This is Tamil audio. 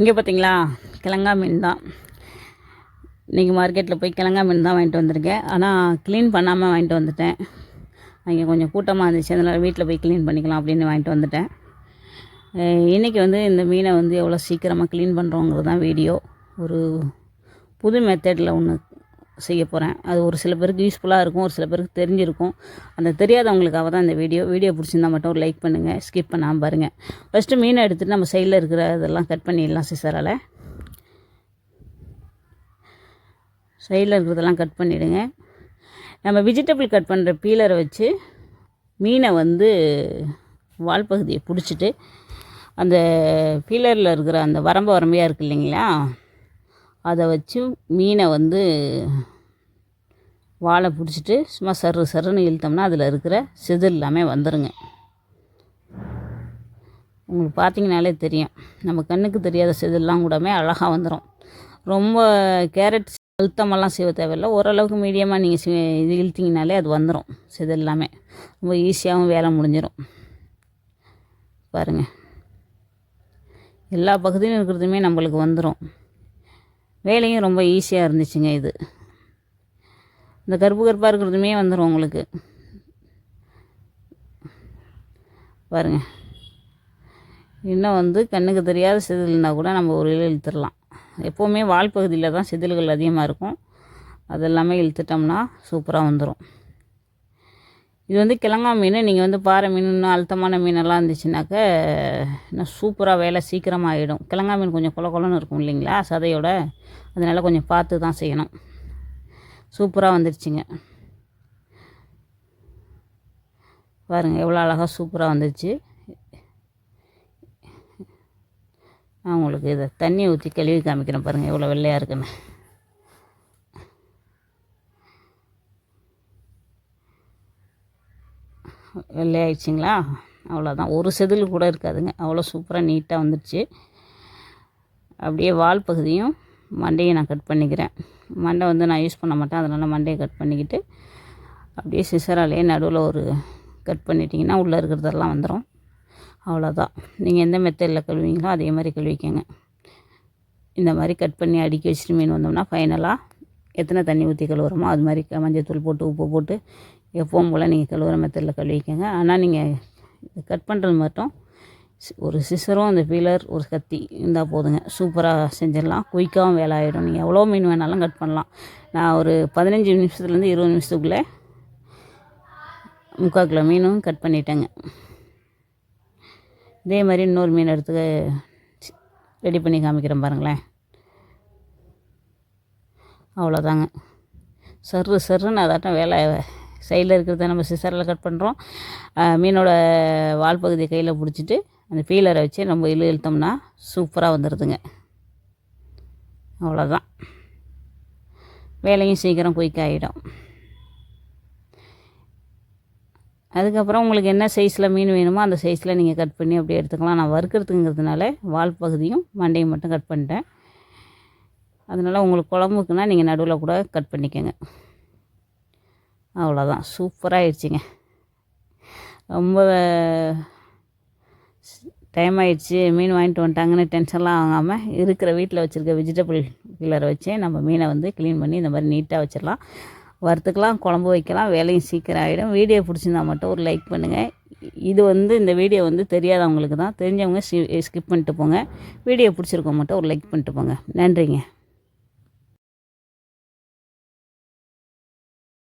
இங்கே பார்த்தீங்களா கிழங்கா மீன் தான் இன்றைக்கி மார்க்கெட்டில் போய் கிழங்கா மீன் தான் வாங்கிட்டு வந்திருக்கேன். ஆனால் க்ளீன் பண்ணாமல் வாங்கிட்டு வந்துட்டேன். அங்கே கொஞ்சம் கூட்டமாக இருந்துச்சு. அதனால் வீட்டில் போய் க்ளீன் பண்ணிக்கலாம் அப்படின்னு வாங்கிட்டு வந்துட்டேன். இன்றைக்கி வந்து இந்த மீனை வந்து எவ்வளோ சீக்கிரமாக க்ளீன் பண்ணுறோங்கிறது தான் வீடியோ ஒரு புது மெத்தடில் ஒன்று செய்ய போகிறேன் அது ஒரு சில பேருக்கு யூஸ்ஃபுல்லாக இருக்கும் ஒரு சில பேருக்கு தெரிஞ்சிருக்கும். அந்த தெரியாதவங்களுக்காக தான் இந்த வீடியோ வீடியோ பிடிச்சிருந்தா மட்டும் ஒரு லைக் பண்ணுங்கள் ஸ்கிப் பண்ணாமல் பாருங்கள் ஃபஸ்ட்டு மீனை எடுத்துகிட்டு நம்ம சைடில் இருக்கிற இதெல்லாம் கட் பண்ணிடலாம் சிசரால் சைடில் இருக்கிறதெல்லாம் கட் பண்ணிவிடுங்க நம்ம வெஜிடபிள் கட் பண்ணுற பீலரை வச்சு மீனை வந்து வால் பகுதியை பிடிச்சிட்டு அந்த பீலரில் இருக்கிற அந்த வரம்பு வரம்பையாக இருக்குது இல்லைங்களா? அதை வச்சு மீனை வந்து வாழை பிடிச்சிட்டு சும்மா சரு சருன்னு இழுத்தோம்னா அதில் இருக்கிற செதில் எல்லாமே வந்துடுங்க உங்களுக்கு பார்த்தீங்கனாலே தெரியும். நம்ம கண்ணுக்கு தெரியாத செதில்லாம் கூடமே அழகாக வந்துடும் ரொம்ப கேரட் அழுத்தமெல்லாம் செய்ய தேவையில்லை. ஓரளவுக்கு மீடியமாக நீங்கள் இது இழுத்திங்கனாலே அது வந்துடும் செதில் எல்லாமே. ரொம்ப ஈஸியாகவும் வேலை முடிஞ்சிடும் பாருங்கள் எல்லா பகுதியிலும் இருக்கிறதுமே நம்மளுக்கு வந்துடும் வேலையும் ரொம்ப ஈஸியாக இருந்துச்சுங்க இது. இந்த கருப்பு கருப்பாக இருக்கிறதுமே வந்துடும் உங்களுக்கு. பாருங்கள் இன்னும் வந்து கண்ணுக்கு தெரியாத செதில்னா கூட நம்ம ஒரு இழுத்துடலாம். எப்போவுமே வால் பகுதியில் தான் செதில்கள் அதிகமாக இருக்கும். அதெல்லாமே இழுத்துட்டோம்னா சூப்பராக வந்துடும் இது வந்து கிழங்கா மீன். நீங்கள் வந்து பாறை மீன் இன்னும் அழுத்தமான மீனெல்லாம் இருந்துச்சுனாக்க இன்னும் சூப்பராக வேலை சீக்கிரமாக ஆகிடும் கிழங்கா மீன் கொஞ்சம் கொல கொலன்னு இருக்கும் இல்லைங்களா? சதையோட. அதனால் கொஞ்சம் பார்த்து தான் செய்யணும். சூப்பராக வந்துடுச்சுங்க பாருங்கள் எவ்வளோ அழகாக சூப்பராக வந்துடுச்சு நான் உங்களுக்கு இதை தண்ணி ஊற்றி கழுவி காமிக்கிறேன் பாருங்கள் எவ்வளோ வெள்ளையாக இருக்குன்னு. வெள்ளையாயிடுச்சிங்களா? அவ்வளோதான் ஒரு செதில் கூட இருக்காதுங்க. அவ்வளோ சூப்பராக நீட்டாக வந்துடுச்சு அப்படியே வால் பகுதியும் மண்டையை நான் கட் பண்ணிக்கிறேன். மண்டை வந்து நான் யூஸ் பண்ண மாட்டேன். அதனால் மண்டையை கட் பண்ணிக்கிட்டு அப்படியே சிசராலேயே நடுவில் ஒரு கட் பண்ணிட்டிங்கன்னா உள்ளே இருக்கிறதெல்லாம் வந்துடும் அவ்வளோதான் நீங்கள் எந்த மெத்தடில் கழுவிங்களோ அதே மாதிரி கழுவிக்கங்க. இந்த மாதிரி கட் பண்ணி அடுக்கி வச்சுட்டு மீன் வந்தோம்னா ஃபைனலாக எத்தனை தண்ணி ஊற்றி கழுவுறோமோ அது மாதிரி மஞ்சள் தூள் போட்டு உப்பு போட்டு எப்பவும் போல் நீங்கள் கழுவுற மெத்தடில் கழுவிக்கோங்க. ஆனால் நீங்கள் கட் பண்ணுறது மட்டும் ஒரு சிசரும் அந்த பீலர் ஒரு கத்தி இருந்தால் போதுங்க. சூப்பராக செஞ்சிடலாம். குயிக்காகவும் வேலை ஆகிடும் நீங்கள் எவ்வளோ மீன் வேணாலும் கட் பண்ணலாம். நான் ஒரு பதினஞ்சு நிமிஷத்துலேருந்து இருபது நிமிஷத்துக்குள்ளே முக்கால் கிலோ மீனும் கட் பண்ணிட்டேங்க. இதே மாதிரி இன்னொரு மீன் எடுத்து ரெடி பண்ணி காமிக்கிறேன் பாருங்களேன். அவ்வளோதாங்க. சர்ரு சர்ருன்னு அதாட்டம் வேலை. சைடில் இருக்கிறத நம்ம சிசரில் கட் பண்ணுறோம் மீனோட வால் பகுதியை கையில் பிடிச்சிட்டு அந்த பீலரை வச்சு நம்ம இழு இழுத்தோம்னா சூப்பராக வந்துடுதுங்க அவ்வளோதான் வேலையும் சீக்கிரம் குயிக் ஆகிடும் அதுக்கப்புறம் உங்களுக்கு என்ன சைஸில் மீன் வேணுமோ அந்த சைஸில் நீங்கள் கட் பண்ணி அப்படியே எடுத்துக்கலாம். நான் வறுக்கிறதுங்கிறதுனால வால் பகுதியும் மண்டையும் மட்டும் கட் பண்ணிட்டேன். அதனால் உங்களுக்கு குழம்புக்குன்னா நீங்கள் நடுவில் கூட கட் பண்ணிக்கோங்க. அவ்வளோதான். சூப்பராகிடுச்சிங்க ரொம்ப டைம் ஆகிடுச்சி மீன் வாங்கிட்டு வந்துட்டாங்கன்னு டென்ஷன்லாம் ஆகாமல் இருக்கிற வீட்டில் வச்சுருக்க வெஜிடபிள் பீலரை வச்சு நம்ம மீனை வந்து க்ளீன் பண்ணி இந்த மாதிரி நீட்டாக வச்சிடலாம். வறுத்துக்கலாம் குழம்பு வைக்கலாம் வேலையும் சீக்கிரம் ஆகிடும் வீடியோ பிடிச்சிருந்தா மட்டும் ஒரு லைக் பண்ணுங்கள் இது வந்து இந்த வீடியோ வந்து தெரியாதவங்களுக்கு தான். தெரிஞ்சவங்க ஸ்கிப் பண்ணிட்டு போங்க. வீடியோ பிடிச்சிருக்கோம் மட்டும் ஒரு லைக் பண்ணிட்டு போங்க. நன்றிங்க.